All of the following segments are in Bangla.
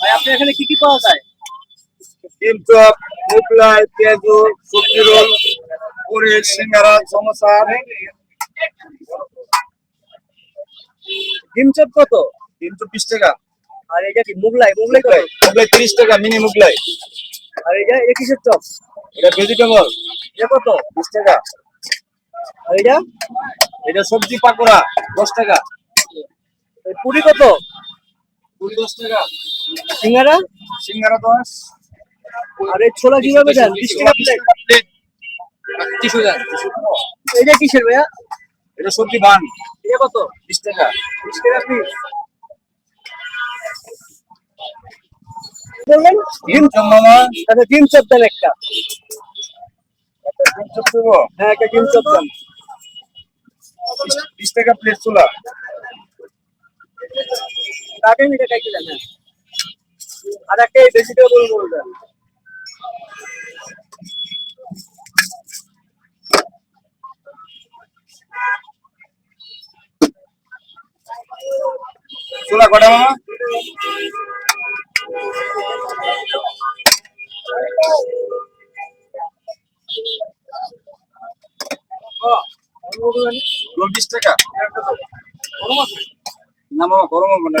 ভাই আপনি এখানে কি কি পাওয়া যায়? ডিম চপ মোগলাই পেঁয়াজু সবজি রোল পুরি সিঙ্গারা সমোসা ডিম চপ কত? ডিম চপ বিশ টাকা। আর এটা কি মুগলাই? মুগলাই কত? মোগলাই তিরিশ টাকা মিনি মোগলাই। আর এটা এটা কিসের চপ? এটা ভেজিটেবল এটা কত? বিশ টাকা। আর এটা? এটা সবজি পাকোড়া দশ টাকা। এই পুরি কত? টাকা। সিঙ্গারা? সিঙ্গারা দশ। আর এই ছোলা কীভাবে দেন? বিশ টাকা প্লেট টিসু দেন। এটা কিসের ভাইয়া? এটা সবজি বান। এটা কত? বিশ টাকা। বিশ টাকা পিস বললেন ডিম চপ মামা। আচ্ছা ডিম চপ দেন একটা। ডিম চপ দেবো। হ্যাঁ একটা ডিম চপ দেন বিশ- বিশ টাকা প্লেট চুলা। কাটেন এটা খাইতে দেন। আর একটা ভেজিটেবল রোল দেন। চুলা কটা মামা? রোল বিশ টাকা না মামা, গরম হবে না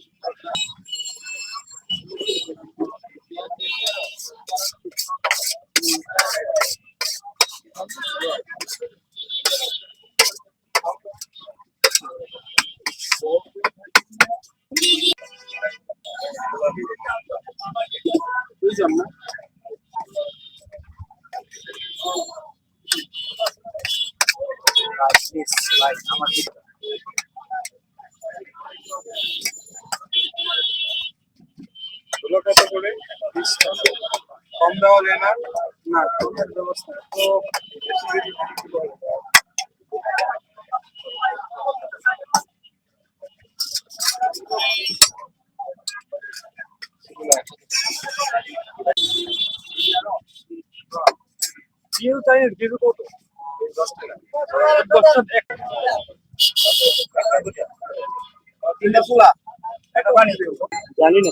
কম দেওয়া যায় না। না কমের ব্যবস্থা তো বেশি বেশি কিছু হবে না। এগুলো জিরো চাই জিরো কত। তিনটা একটা পানি দেবো জানি না